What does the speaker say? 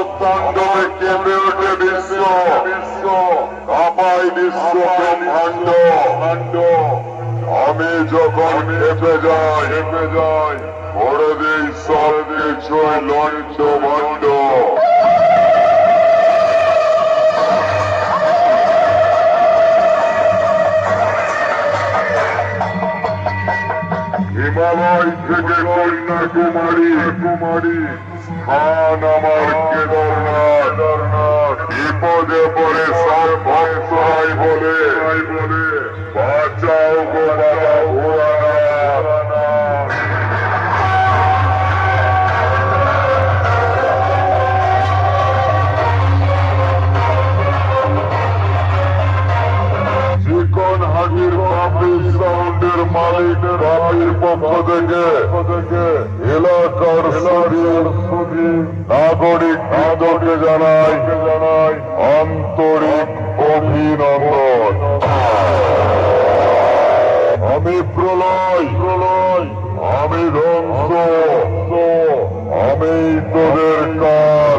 উল্লাসে কেঁপে ওঠে বিশ্ব। বিশ্ব কাপাই আমি যখন খেপে যাই খেপে যাই করে দিই সব কিছুই হিমালয় থেকে কন্যাকুমারী কুমারী স্থান আমার কেদারনাথ বিপদে পড়ে সব হয় বলে হাজির পাবলিক সাউন্ডের মালিক রাবির পক্ষ থেকে এলাকার নাগরিক বৃন্দকে জানাই জানাই আন্তরিক অভিনন্দন। আমি প্রলয় প্রলয় আমি ধ্বংস, আমি তোদের কার